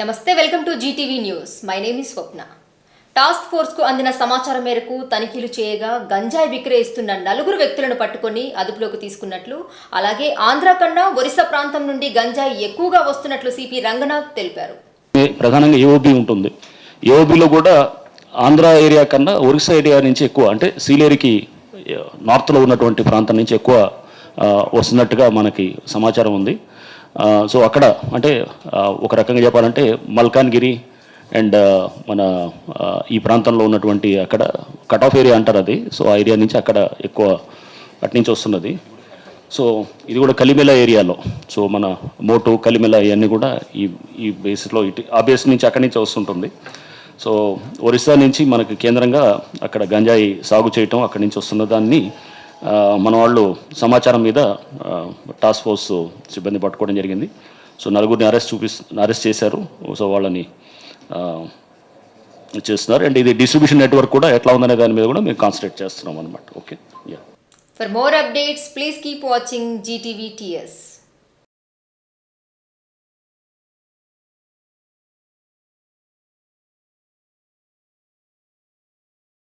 నమస్తే welcome to GTV news my name ఈ Swapna task ఫోర్స్కు అందిన సమాచారం మేరకు తనిఖీలు చేయగా గంజాయి విక్రయిస్తున్న నలుగురు వ్యక్తులను పట్టుకొని అదుపులోకి తీసుకున్నట్లు అలాగే ఆంధ్ర కన్నా ఒరిస్సా ప్రాంతం నుండి గంజాయి ఎక్కువగా వస్తున్నట్లు సిపి రంగనాథ్ తెలిపారు. ప్రధానంగా ఏఓబి ఉంటుంది. ఏఓబిలో కూడా ఆంధ్ర ఏరియా కన్నా ఒరిస్సా ఏరియా నుంచి ఎక్కువ అంటే సీలేరికి నార్త్లో ఉన్నటువంటి ప్రాంతం నుంచి ఎక్కువ వస్తున్నట్టుగా మనకి సమాచారం ఉంది. సో అక్కడ అంటే ఒక రకంగా చెప్పాలంటే మల్కాన్గిరి అండ్ మన ఈ ప్రాంతంలో ఉన్నటువంటి అక్కడ కట్ ఆఫ్ ఏరియా అంటారు అది. సో ఆ ఏరియా నుంచి అక్కడ ఎక్కువ అటు నుంచి వస్తున్నది. సో ఇది కూడా కలిమెల ఏరియాలో. సో మన మోటు కలిమెల ఇవన్నీ కూడా ఈ ఈ బేస్లో ఇటు ఆ బేస్ నుంచి అక్కడి నుంచి వస్తుంటుంది. సో ఒరిస్సా నుంచి మనకి కేంద్రంగా అక్కడ గంజాయి సాగు చేయటం అక్కడి నుంచి వస్తున్న దాన్ని మన వాళ్ళు సమాచారం మీద టాస్క్ ఫోర్స్ సిబ్బంది పట్టుకోవడం జరిగింది. సో నలుగురిని అరెస్ట్ చూపి అరెస్ట్ చేశారు. సో వాళ్ళని చేస్తున్నారు. అండ్ ఇది డిస్ట్రిబ్యూషన్ నెట్వర్క్ కూడా ఎట్లా ఉందనే దాని మీద కూడా మేము కాన్సన్ట్రేట్ చేస్తున్నాం అనమాట okay yeah for more updates please keep watching GTV TS